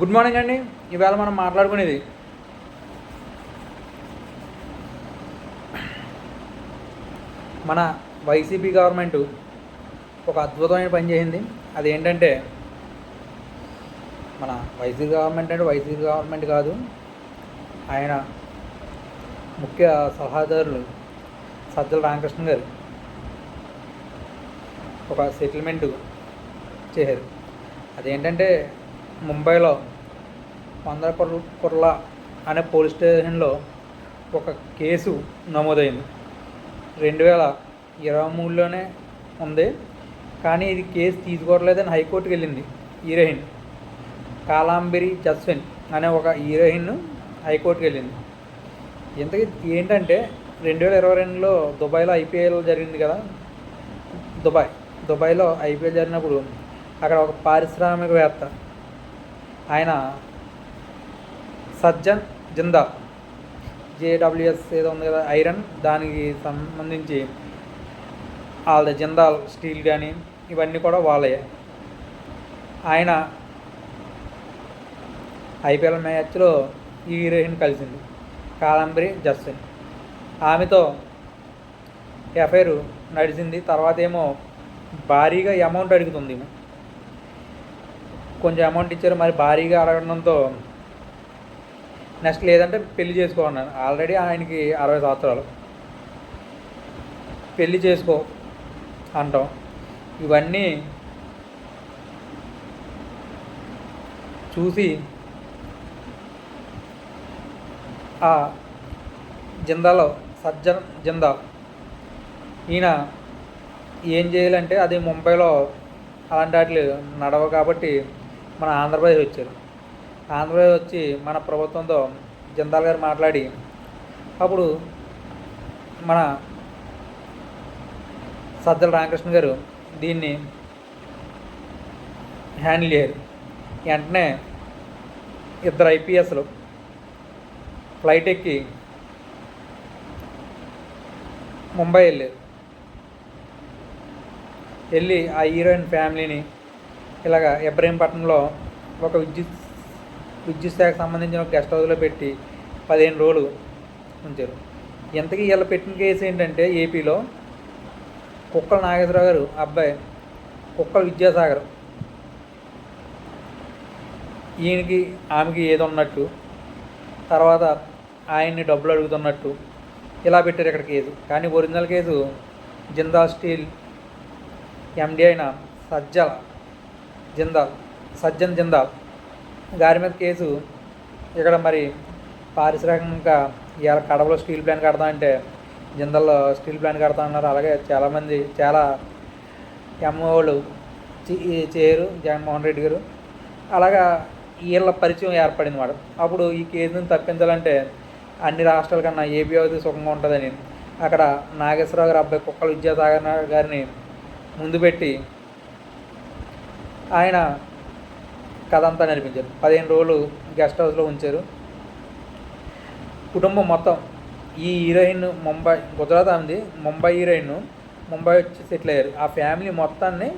Good morning అండి. ఈవేళ మనం మాట్లాడుకునేది మన వైసీపీ గవర్నమెంట్ ఒక అద్భుతమైన పని చేసింది. అదేంటంటే మన వైసీపీ గవర్నమెంట్ అంటే వైసీపీ గవర్నమెంట్ కాదు. ఆయన ముఖ్య సలహాదారులు సజ్జల రామకృష్ణ గారు ఒక సెటిల్మెంట్ చేశారు. అదేంటంటే ముంబైలో వందల కుర్లా అనే పోలీస్ స్టేషన్లో ఒక కేసు నమోదైంది. రెండు వేల ఇరవై మూడులోనే ఉంది. కానీ ఇది కేసు తీసుకోవట్లేదని హైకోర్టుకి వెళ్ళింది హీరోయిన్ కాలాంబిరి జస్విన్ అనే ఒక హీరోయిన్ హైకోర్టుకి వెళ్ళింది. ఇంతకీ ఏంటంటే రెండు వేల ఇరవై రెండులో దుబాయ్లో ఐపీఎల్ జరిగింది కదా? దుబాయ్ దుబాయ్లో ఐపీఎల్ జరిగినప్పుడు అక్కడ ఒక పారిశ్రామికవేత్త ఆయన సజ్జన్ జిందా జేడబ్ల్యూఎస్ ఏదో ఉంది కదా ఐరన్. దానికి సంబంధించి వాళ్ళ జిందాల్ స్టీల్ కానీ ఇవన్నీ కూడా వాళ్ళే. ఆయన ఐపీఎల్ మ్యాచ్లో ఈ హీరోయిన్ కలిసింది కాదంబరి జస్విన్. ఆమెతో ఎఫ్ఐఆర్ నడిచింది. తర్వాత ఏమో భారీగా అమౌంట్ అడుగుతుంది కొంచెం అమౌంట్ ఇచ్చారు మరి భారీగా అడగడంతో నెక్స్ట్ లేదంటే పెళ్ళి చేసుకోమన్నాను ఆల్రెడీ ఆయనకి అరవై సంవత్సరాలు. పెళ్ళి చేసుకో అంటాం. ఇవన్నీ చూసి ఆ జిందాలో సజ్జన్ జిందా ఈయన ఏం చేయాలంటే అది ముంబైలో అలాంటి వాటిలు నడవ కాబట్టి మన ఆంధ్రప్రదేశ్ వచ్చారు. ఆంధ్రప్రదేశ్ వచ్చి మన ప్రభుత్వంతో జిందాల్ గారు మాట్లాడి అప్పుడు మన సజ్జల రామకృష్ణ గారు దీన్ని హ్యాండిల్ చేయరు వెంటనే ఇద్దరు ఐపీఎస్లు ఫ్లైట్ ఎక్కి ముంబై వెళ్ళారు. వెళ్ళి ఆ హీరోయిన్ ఫ్యామిలీని ఇలాగ ఇబ్రహీంపట్నంలో ఒక విద్యుత్ విద్యుత్ శాఖకు సంబంధించిన ఒక గెస్ట్ హౌస్లో పెట్టి పదిహేను రోజులు ఉంచారు. ఇంతకీ ఇలా పెట్టిన కేసు ఏంటంటే ఏపీలో కుక్కల నాగేశ్వరరావు గారు అబ్బాయి కుక్కల విద్యాసాగర్ ఈయనకి ఆమెకి ఏదో ఉన్నట్టు తర్వాత ఆయన్ని డబ్బులు అడుగుతున్నట్టు ఇలా పెట్టారు ఇక్కడ కేసు. కానీ original case Jindal steel MD అయిన సజ్జల జిందాల్ సజ్జన్ జిందాల్ గారి మీద కేసు. ఇక్కడ మరి పారిశ్రామికంగా ఇవాళ కడవలో స్టీల్ ప్లాంట్ కడతామంటే జిందల్లో జిందాల్లో స్టీల్ ప్లాంట్ కడతా అన్నారు. అలాగే చాలామంది చాలా ఎంఓలు చేయరు జగన్మోహన్ రెడ్డి గారు. అలాగా వీళ్ళ పరిచయం ఏర్పడింది మాట అప్పుడు ఈ కేసుని తప్పించాలంటే అన్ని రాష్ట్రాల కన్నా ఏపీ అయితే సుఖంగా ఉంటుందని అక్కడ నాగేశ్వరరావు గారి అబ్బాయి కుక్కల విద్యాసాగర్ గారిని ముందు పెట్టి ఆయన కథ అంతా నడిపించారు పదిహేను రోజులు గెస్ట్ హౌస్లో ఉంచారు. కుటుంబం మొత్తం ఈ హీరోయిన్ ముంబై గుజరాత్ ఆమెది ముంబై హీరోయిన్ ముంబై వచ్చి సెటిల్ అయ్యారు. ఆ ఫ్యామిలీ మొత్తాన్ని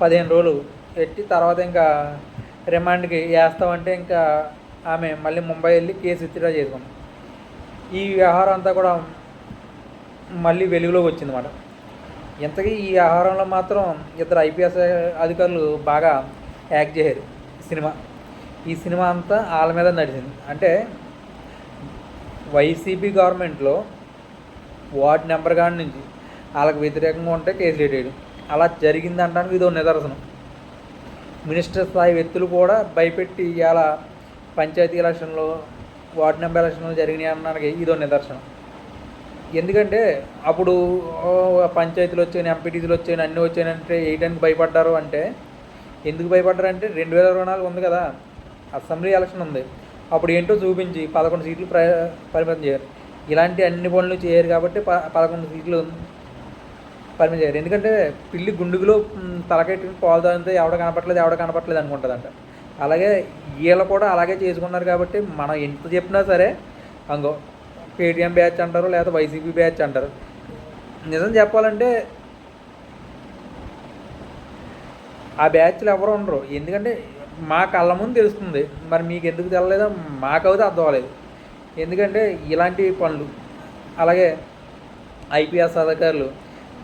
పదిహేను రోజులు పెట్టి తర్వాత ఇంకా రిమాండ్కి వేస్తామంటే ఇంకా ఆమె మళ్ళీ ముంబై వెళ్ళి కేసు విత్డ్రా చేసుకున్నాం ఈ వ్యవహారం అంతా కూడా మళ్ళీ వెలుగులోకి వచ్చిందన్నమాట. ఇంతకీ ఈ ఆహారంలో మాత్రం ఇద్దరు ఐపీఎస్ అధికారులు బాగా యాక్ట్ చేశారు సినిమా. ఈ సినిమా అంతా వాళ్ళ మీద నడిచింది. అంటే వైసీపీ గవర్నమెంట్లో వార్డ్ నెంబర్ కాడి నుంచి వాళ్ళకి వ్యతిరేకంగా ఉంటే కేసులు పెట్టాడు అలా జరిగింది అంటానికి ఇదో నిదర్శనం. మినిస్టర్ స్థాయి వ్యక్తులు కూడా భయపెట్టి ఇలా పంచాయతీ ఎలక్షన్లో వార్డు నెంబర్ ఎలక్షన్లు జరిగినాయి అనడానికి ఇదో నిదర్శనం. ఎందుకంటే అప్పుడు పంచాయతీలు వచ్చాయి ఎంపీటీసీలు వచ్చాయి అన్నీ వచ్చాయంటే వేయడానికి భయపడ్డారు అంటే ఎందుకు భయపడ్డారు అంటే రెండు వేల ఇరవై నాలుగు ఉంది కదా అసెంబ్లీ ఎలక్షన్ ఉంది. అప్పుడు ఏంటో చూపించి పదకొండు సీట్లు ప్ర పరిమితం చేయరు. ఇలాంటి అన్ని పనులు చేయరు కాబట్టి ప పదకొండు సీట్లు పరిమితం చేయరు. ఎందుకంటే పిల్లి గుండుగులో తలకెట్టుకుని పాలు తాగితే ఎవడ కనపట్లేదు ఎవడ కనపట్లేదు అనుకుంటుందంట. అలాగే వీళ్ళు కూడా అలాగే చేసుకున్నారు కాబట్టి మనం ఎంత చెప్పినా సరే అంగో పేటీఎం బ్యాచ్ అంటారు లేదా వైసీపీ బ్యాచ్ అంటారు. నిజం చెప్పాలంటే ఆ బ్యాచ్లు ఎవరు ఉండరు. ఎందుకంటే మా కళ్ళ ముందు తెలుస్తుంది. మరి మీకు ఎందుకు తెలలేదో మాకైతే అర్థం అవ్వలేదు. ఎందుకంటే ఇలాంటి పనులు అలాగే ఐపీఎస్ అధికారులు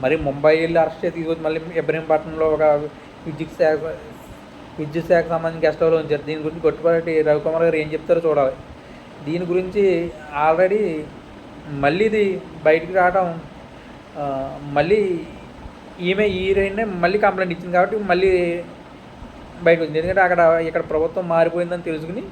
మరి ముంబై వెళ్ళి అరెస్ట్ చేసి తీసుకొచ్చి మళ్ళీ ఇబ్రహీంపట్నంలో ఒక విద్యుత్ శాఖ విద్యుత్ శాఖకు సంబంధించిన గెస్ట్ హౌస్లో ఉంచారు. దీని గురించి గొట్టుపాటి రవికుమార్ గారు ఏం చెప్తారో చూడాలి. దీని గురించి ఆల్రెడీ మళ్ళీ ఇది బయటికి రావడం మళ్ళీ ఈమె హీరోయిన్ మళ్ళీ కంప్లైంట్ ఇచ్చింది కాబట్టి మళ్ళీ బయటకు వచ్చింది. ఎందుకంటే అక్కడ ఇక్కడ ప్రభుత్వం మారిపోయిందని తెలుసుకుని